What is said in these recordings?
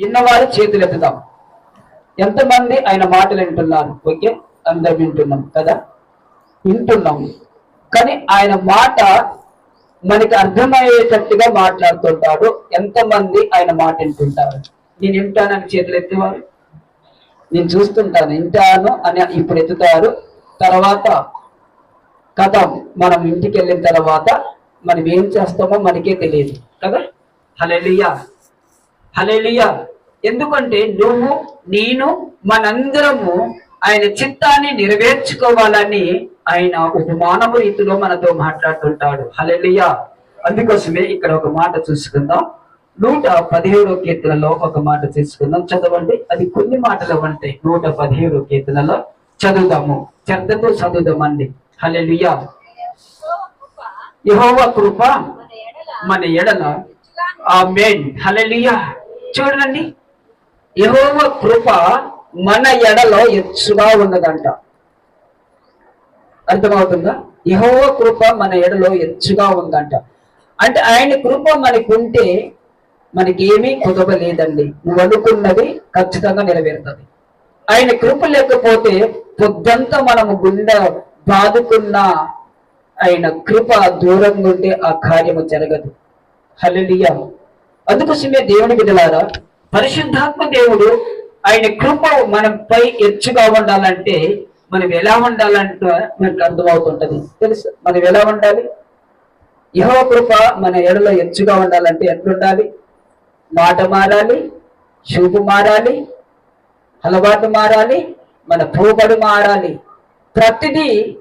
విన్నవారు చేతులు ఎత్తుదాం. ఎంతమంది ఆయన మాటలు వింటున్నారు? ఓకే అందరం వింటున్నాం కదా? వింటున్నాం. కానీ ఆయన మాట మనకి అర్థమయ్యేటట్టుగా మాట్లాడుతుంటాడు. ఎంతమంది ఆయన మాట వింటుంటారు? నేను వింటానని చేతులు ఎత్తేవారు? నేను చూస్తుంటాను వింటాను అని ఇప్పుడు ఎత్తుతారు. తర్వాత కథ మనం ఇంటికి వెళ్ళిన తర్వాత మనం ఏం చేస్తామో మనకే తెలియదు కదా? హలెలియా హలెలియా ఎందుకంటే నువ్వు నేను మనందరము ఆయన చిత్తాన్ని నెరవేర్చుకోవాలని ఆయన ఉపమానము రీతిలో మనతో మాట్లాడుతుంటాడు. హలెలియా అందుకోసమే ఇక్కడ ఒక మాట చూసుకుందాం. నూట పదిహేడో కీర్తనలో ఒక మాట తీసుకుందాం చదవండి. అది కొన్ని మాటలు ఉంటాయి. నూట పదిహేడో కీర్తనలో చదువుదాము. శ్రద్ధతో చదువుదామండి. హలెలియా యెహోవా కృప మన ఎడల ఆ మేన్ హలెలియా చూడండి. యహోవ కృప మన ఎడలో ఎచ్చుగా ఉన్నదంట. అర్థమవుతుందా? యహోవ కృప మన ఎడలో ఎచ్చుగా ఉందంట. అంటే ఆయన కృప మనకు ఉంటే మనకి కుదవ లేదండి నువ్వు అనుకున్నది ఖచ్చితంగా నెరవేరుతుంది. ఆయన కృప లేకపోతే పొద్దంతా మనము గుండె బాదుకున్న ఆయన కృప దూరంగా ఉంటే ఆ కార్యము జరగదు. హలియ అందుకోసమే దేవుని బిడ్డలారా పరిశుద్ధాత్మ దేవుడు ఆయన కృప మనపై ఎచ్చుగా ఉండాలంటే మనం ఎలా ఉండాలంటే మనకు అర్థమవుతుంటది. తెలుసు? మనం ఎలా ఉండాలి? యహో కృప మన ఎడలో ఎచ్చుగా ఉండాలంటే ఎట్లుండాలి? మాట మారాలి చూపు మారాలి అలవాటు మారాలి మన పోబడి మారాలి. ప్రతిదీ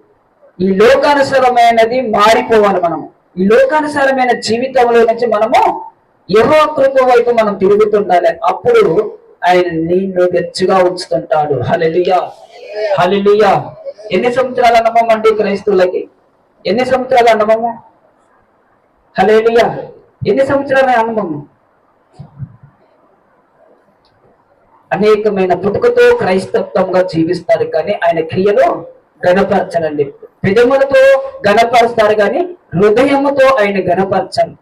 ఈ లోకానుసరమైనది మారిపోవాలి మనము ఈ లోకానుసారమైన జీవితంలో నుంచి మనము ఎవరో కృప వైపు మనం తిరుగుతుండాలి అప్పుడు ఆయన నిన్ను గచ్చిగా ఉంచుతుంటాడు. హలెలియా హలెలియా ఎన్ని సంవత్సరాల అనుభవం అండి క్రైస్తువులకి? ఎన్ని సంవత్సరాల అనుభవము హలేలియా ఎన్ని సంవత్సరాల అనుభవము అనేకమైన పుట్టుకతో క్రైస్తత్వంగా జీవిస్తారు కానీ ఆయన క్రియలో గణపరచనండి పెదములతో గణపరుస్తారు కానీ హృదయముతో ఆయన గణపరచరు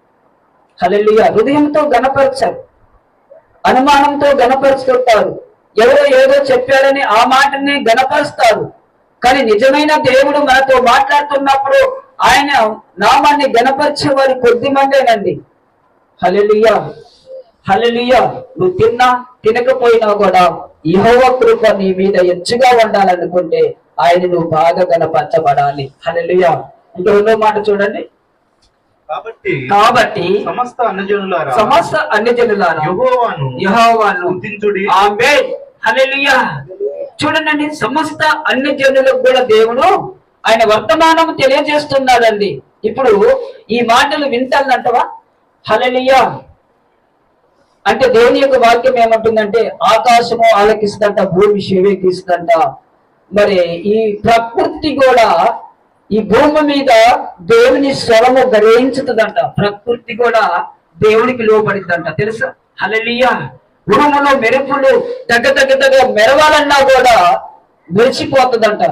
హలలియ హృదయంతో గణపరచరు అనుమానంతో గణపరుస్తుంటారు ఎవరో ఏదో చెప్పారని ఆ మాటనే గణపరుస్తారు కానీ నిజమైన దేవుడు మనతో మాట్లాడుతున్నప్పుడు ఆయన నామాన్ని గణపరిచే వారి కొద్ది మందేనండి. హల్లెలూయా. హలలియ నువ్వు తిన్నా తినకపోయినా కూడా యెహోవ కృప నీ మీద ఎచ్చుగా ఉండాలనుకుంటే ఆయన నువ్వు బాగా గణపరచబడాలి హల్లెలూయా. ఇంకా రెండో మాట చూడండి. కాబట్టి సమస్త అన్నజనులారా సమస్త అన్ని జనులారా యెహోవాను యెహోవాను స్తుతించుడి. ఆమేన్. హల్లెలూయా. చూడండి సమస్త అన్ని జనులకు కూడా దేవుడు ఆయన వర్తమానం తెలియజేస్తున్నాడండి. ఇప్పుడు ఈ మాటలు వింటానంటవా? హల్లెలూయా. అంటే దేవుని యొక్క వాక్యం ఏమంటుందంటే ఆకాశము ఆలకిస్తుందంట భూమి శివేకిస్తుందంట మరి ఈ ప్రకృతి కూడా ఈ భూమి మీద దేవుని స్వరము గ్రహించుతుందంట. ప్రకృతి కూడా దేవునికి లోపడిందంట తెలుసా? హలలియా ఉరుములు మెరుపులు దగ్గ దగ్గ దగ్గర మెరవాలన్నా కూడా మెరిచిపోతుందంట.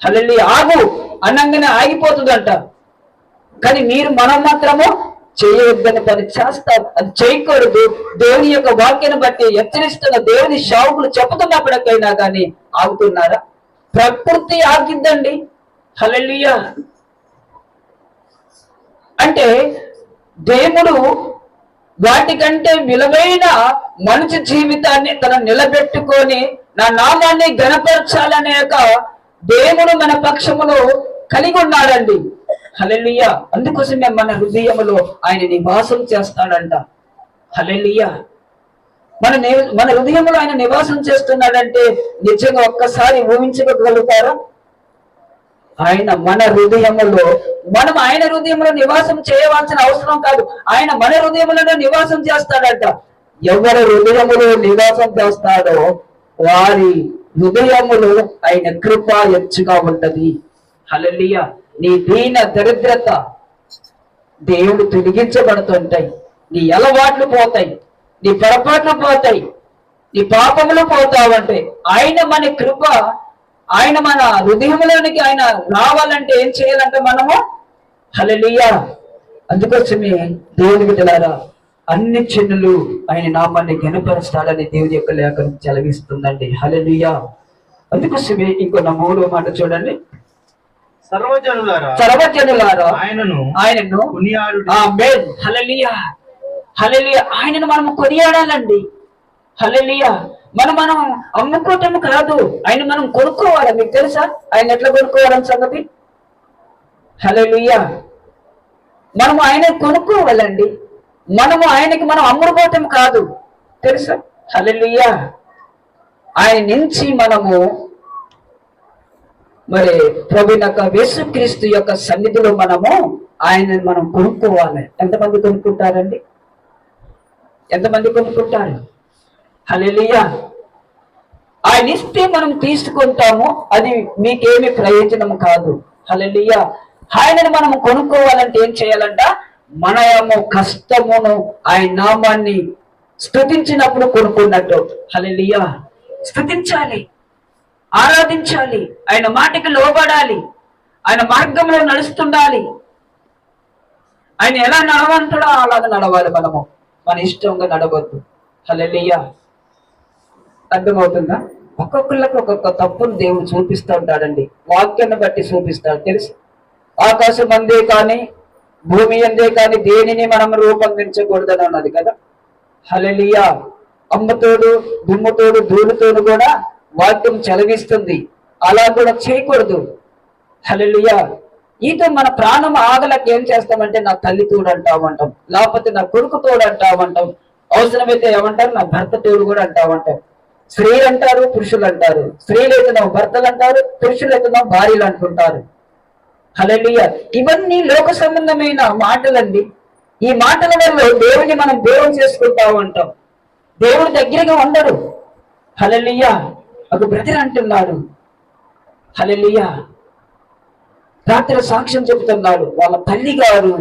హలలి ఆగు అన్నంగానే ఆగిపోతుందంట. కానీ మీరు మనం మాత్రము చేయొద్దని పని చేస్తారు అది చేయకూడదు. దేవుని యొక్క వాక్యను బట్టి హెచ్చరిస్తున్న దేవుని షావుకులు చెబుతున్నప్పటికైనా కానీ ఆగుతున్నారా? ప్రకృతి ఆగిద్దండి హల్లెలూయా. అంటే దేవుడు వాటికంటే విలువైన మనిషి జీవితాన్ని తన నిలబెట్టుకొని నా నామాన్ని గణపరచాలనే యొక్క దేవుడు మన పక్షములో కలిగి ఉన్నాడండి. హలెల్లియ. అందుకోసమే మన హృదయములో ఆయన నివాసం చేస్తాడంట. హలెల్లియ. మన మన హృదయంలో ఆయన నివాసం చేస్తున్నాడంటే నిజంగా ఒక్కసారి ఊహించగలుగుతారా? ఆయన మన హృదయములో మనం ఆయన హృదయంలో నివాసం చేయవలసిన అవసరం కాదు. ఆయన మన హృదయములలో నివాసం చేస్తాడట. ఎవరి హృదయములో నివాసం చేస్తాడో వారి హృదయములో ఆయన కృప ఎచ్చుగా ఉంటది. హలలియ నీ దీన దరిద్రత దేవుడు తొలగించబడుతుంటాయి. నీ అలవాట్లు పోతాయి. నీ పొరపాట్లు పోతాయి. నీ పాపములు పోతావంటే ఆయన మన కృప ఆయన మన హృదయంలోనికి ఆయన రావాలంటే ఏం చేయాలంటే మనము హలలియా అందుకోసమే దేవుని బిడ్డలారా అన్ని చిన్నులు ఆయన నామాన్ని గనపరుస్తాడని దేవుని యొక్క లేఖనం చలవిస్తుందండి హల్లెలూయా. అందుకోసమే ఇంకో నా మూడో మాట చూడండి. సర్వజనులారా సర్వజనులారా ఆయనను ఆయనను ఆయనను మనం కొనియాడాలండి. హల్లెలూయా. మనం మనం అమ్ముకోవటం కాదు. ఆయన మనం కొనుక్కోవాలి. మీకు తెలుసా? ఆయన ఎట్లా కొనుక్కోవాలని సంగతి? హలో మనము ఆయన కొనుక్కోవాలండి. మనము ఆయనకి మనం అమ్ముడుపోవటం కాదు. తెలుసా? హల్లెలూయా. ఆయన నుంచి మనము మరి ప్రభునక యేసుక్రీస్తు యొక్క సన్నిధిలో మనము ఆయనని మనం కొనుక్కోవాలి. ఎంతమంది కొనుక్కుంటారండి? ఎంతమంది కొనుక్కుంటారు? హలెలియా ఆయన ఇస్తే మనం తీసుకుంటాము అది మీకేమి ప్రయోజనం కాదు. హలెలియా ఆయనని మనం కొనుక్కోవాలంటే ఏం చేయాలంట? మన ఏమో కష్టమును ఆయన నామాన్ని స్థుతించినప్పుడు కొనుక్కున్నట్టు. హలెలియా స్తుతించాలి ఆరాధించాలి. ఆయన మాటకి లోబడాలి. ఆయన మార్గంలో నడుస్తుండాలి. ఆయన ఎలా నడవంటాడో అలాగ నడవాలి మనము. మన ఇష్టంగా నడవద్దు. హలెలియా అర్థమవుతుందా? ఒక్కొక్కళ్ళకి ఒక్కొక్క తప్పును దేవుడు చూపిస్తూ ఉంటాడండి. వాక్యాన్ని బట్టి చూపిస్తాడు. తెలుసు? ఆకాశం అందే కానీ భూమి అందే కానీ దేనిని మనం రూపొందించకూడదని అన్నది కదా? హలలియా అమ్మతోడు దుమ్ముతోడు ధూళితోడు కూడా వాక్యం చలవిస్తుంది అలా కూడా చేయకూడదు. హలలియా ఈతో మన ప్రాణం ఆగలకి ఏం చేస్తామంటే నా తల్లి తోడు అంటామంటాం లేకపోతే నా కొడుకు తోడు అంటామంటాం అవసరమైతే ఏమంటారు? నా భర్త తోడు కూడా అంటామంటాం స్త్రీలు అంటారు పురుషులు అంటారు స్త్రీలు ఎత్తున్నాం భర్తలు అంటారు పురుషులు ఎత్తున్నాం భార్యలు అంటుంటారు హలలియ ఇవన్నీ లోక సంబంధమైన మాటలండి. ఈ మాటల వల్ల దేవుడిని మనం దూరం చేసుకుంటాము అంటాం. దేవుడు దగ్గరగా ఉండడు హలలియ ఒక బ్రదర్ అంటున్నాడు. హలలియ రాత్రి సాక్ష్యం చెబుతున్నాడు. వాళ్ళ తల్లి గారు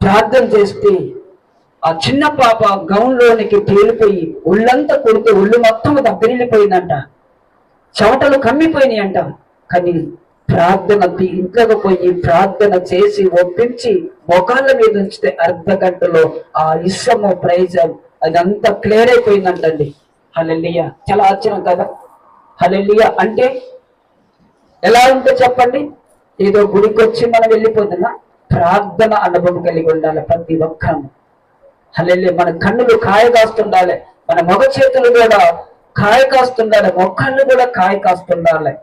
ప్రార్థన చేస్తే ఆ చిన్న పాప గౌన్లోనికి తేలిపోయి ఒళ్ళంతా కొడితే ఒళ్ళు మొత్తం దబ్బరిల్లిపోయిందంట. చెమటలు కమ్మిపోయినాయి అంట కానీ ప్రార్థన ఇంట్లోకి పోయి ప్రార్థన చేసి ఒప్పించి మొఖాల మీద ఉంచితే అర్ధ గంటలో ఆ ఇష్టము ప్రైజ్ అదంతా క్లియర్ అయిపోయిందంటండి. హలెల్లియ. చాలా ఆశ్చర్యం కదా. హలెల్లియ. అంటే ఎలా ఉంటే చెప్పండి? ఏదో గుడికి వచ్చి మనం వెళ్ళిపోతున్నా. ప్రార్థన అనుభవం కలిగి ఉండాలి ప్రతి ఒక్కరము. హల్లెలూయా. మన కన్నులు కాయ కాస్తుండాలి. మన మగ చేతులు కూడా కాయ కాస్తుండాలి. మొక్కళ్ళు కూడా కాయ కాస్తుండాలి.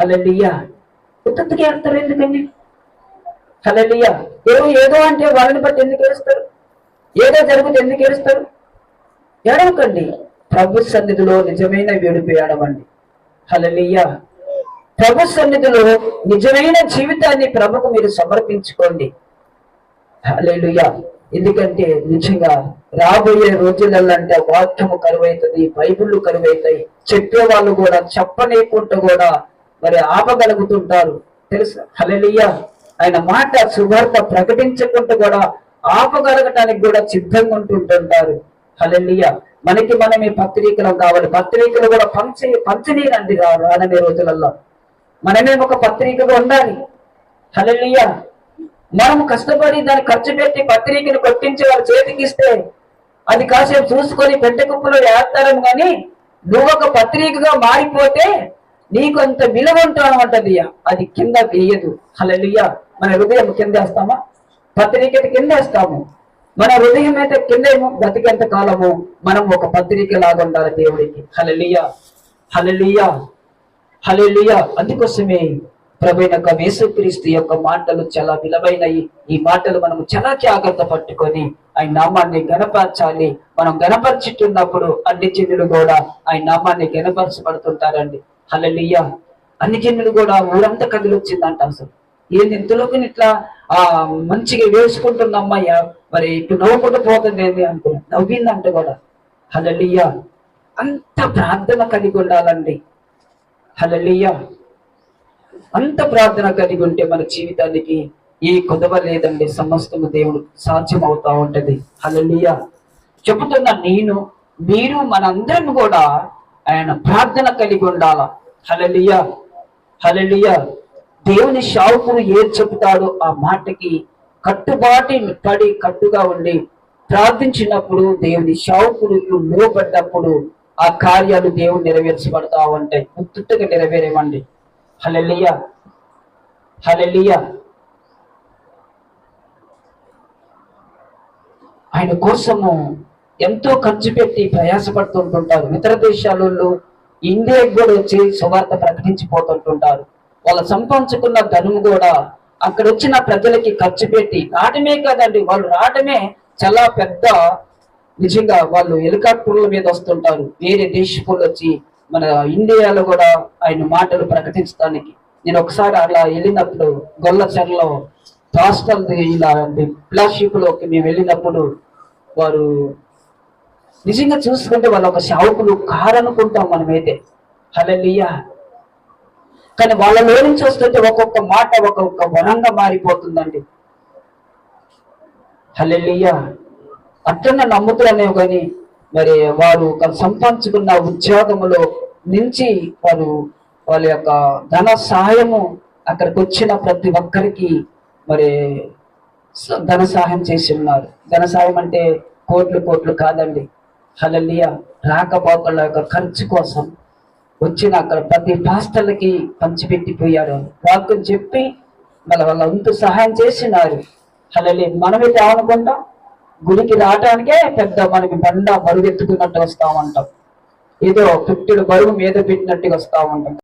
హల్లెలూయా. ఉత్తుకి వేస్తారు ఎందుకండి హల్లెలూయా. ఏదో ఏదో అంటే వాళ్ళని బట్టి ఎందుకు ఏడుస్తారు? ఏదో జరిగితే ఎందుకు ఏడుస్తారు? ఏడవకండి. ప్రభు సన్నిధిలో నిజమైన వేడుపు ఏడవండి. హల్లెలూయా. ప్రభు సన్నిధిలో నిజమైన జీవితాన్ని ప్రభుకు మీరు సమర్పించుకోండి. హలెలుయా ఎందుకంటే నిజంగా రాబోయే రోజులంటే వాక్యము కరువైతుంది బైబిళ్ళు కరువైతాయి. చెప్పే వాళ్ళు కూడా చెప్పనీయకుండా కూడా మరి ఆపగలుగుతుంటారు. తెలుసు? హలలియ ఆయన మాట సువార్త ప్రకటించకుండా కూడా ఆపగలగటానికి కూడా సిద్ధంగా ఉంటుంటుంటారు. హలలియ మనకి మనం ఈ పత్రికలు కావాలి. పత్రికలు కూడా పంచి పంచనీయనండి రా రాననే రోజులలో మనమే ఒక పత్రికగా ఉండాలి. హలలియా మనము కష్టపడి దాన్ని ఖర్చు పెట్టి పత్రికను కొట్టించి వాళ్ళ చేతికి ఇస్తే అది కాసేపు చూసుకొని పెద్ద కుప్పలో వేస్తారం కానీ నువ్వు ఒక పత్రికగా మారిపోతే నీకు అంత విలువ ఉంటామంటది అది కింద వేయదు. హల్లెలూయా. మన హృదయం కింద వేస్తామా? పత్రిక కింద వేస్తాము. మన హృదయం అయితే కింద ఏమో? బతికేంత కాలము? మనం ఒక పత్రిక లాగా ఉండాలి దేవుడికి. హలలియ హలలియ హలలియ అందుకోసమే ప్రభైన వేసుక్రీస్తు యొక్క మాటలు చాలా విలువైనవి. ఈ మాటలు మనము చాలా జాగ్రత్త పట్టుకొని ఆయన నామాన్ని గణపరచాలి మనం గణపరచుతున్నప్పుడు అన్ని జనులు కూడా ఆయన నామాన్ని గణపరచబడుతుంటారండి హలలియ అన్ని జనులు కూడా ఊరంతా కదిలొచ్చిందంట అసలు. ఏంది ఇంతలోకి ఇట్లా ఆ మంచిగా వేసుకుంటున్నమ్మయ్య. మరి ఇప్పుడు నవ్వుకుంటూ పోతుంది ఏంది అనుకున్నా. నవ్విందంట కూడా. హలలియ అంత ప్రార్థన కలిగి ఉండాలండి. హలలియ అంత ప్రార్థన కలిగి ఉంటే మన జీవితానికి ఏ కొదవ లేదండి. సమస్తము దేవుడు సాధ్యం అవుతా ఉంటది. హలలియ చెబుతున్న నేను మీరు మనందరం కూడా ఆయన ప్రార్థన కలిగి ఉండాల? హలలియ హలలియ దేవుని శావుకుడు ఏది చెబుతాడో ఆ మాటకి కట్టుబాటి పడి కట్టుగా ఉండి ప్రార్థించినప్పుడు దేవుని షావుకులకు లోపడ్డప్పుడు ఆ కార్యాలు దేవుడు నెరవేర్చబడతా ఉంటాయి. ముత్తుట్టుగా నెరవేరేవండి. హలెలియా హలెలియా ఆయన కోసము ఎంతో ఖర్చు పెట్టి ప్రయాసపడుతుంటుంటారు ఇతర దేశాలలో ఇండియాకి కూడా వచ్చి సువార్త ప్రకటించిపోతుంటుంటారు. వాళ్ళు సంపాదించుకున్న ధనుము కూడా అక్కడ వచ్చిన ప్రజలకి ఖర్చు పెట్టి రావటమే కాదండి వాళ్ళు రావటమే చాలా పెద్ద నిజంగా వాళ్ళు హెలికాప్టర్ల మీద వస్తుంటారు. వేరే దేశంలో వచ్చి మన ఇండియాలో కూడా ఆయన మాటలు ప్రకటించడానికి. నేను ఒకసారి అలా వెళ్ళినప్పుడు గొల్లచెరలో హాస్టల్ ఇలా ప్లాస్టిక్ మేము వెళ్ళినప్పుడు వారు నిజంగా చూసుకుంటే వాళ్ళ ఒక శావుకులు కారనుకుంటాం మనమైతే. హలలియా కానీ వాళ్ళలో నుంచి వస్తుంటే ఒక్కొక్క మాట ఒక్కొక్క వరంగా మారిపోతుందండి. హలలియా అట్లనే నమ్ముతున్నానే కానీ మరి వారు సంపాదించుకున్న ఉద్యోగములో నుంచి వారు వాళ్ళ యొక్క ధన సహాయము అక్కడికి వచ్చిన ప్రతి ఒక్కరికి మరి స- ధన సహాయం చేసి ఉన్నారు. ధన సహాయం అంటే కోట్లు కోట్లు కాదండి. హలలియ రాకపోకల యొక్క ఖర్చు కోసం వచ్చిన అక్కడ ప్రతి పాస్టర్లకి పంచిపెట్టిపోయారు వాక్యం చెప్పి మళ్ళీ వాళ్ళ అంతు సహాయం చేసినారు. హలలి మనమైతే అనుకుంటాం గుడికి రావటానికే పెద్ద మనకి బండ మరుగెత్తుకున్నట్టు ఎత్తుకున్నట్టు వస్తామంటాం. ఏదో పుట్టిడు బరువు మీద పెట్టినట్టుగా వస్తా ఉంటాం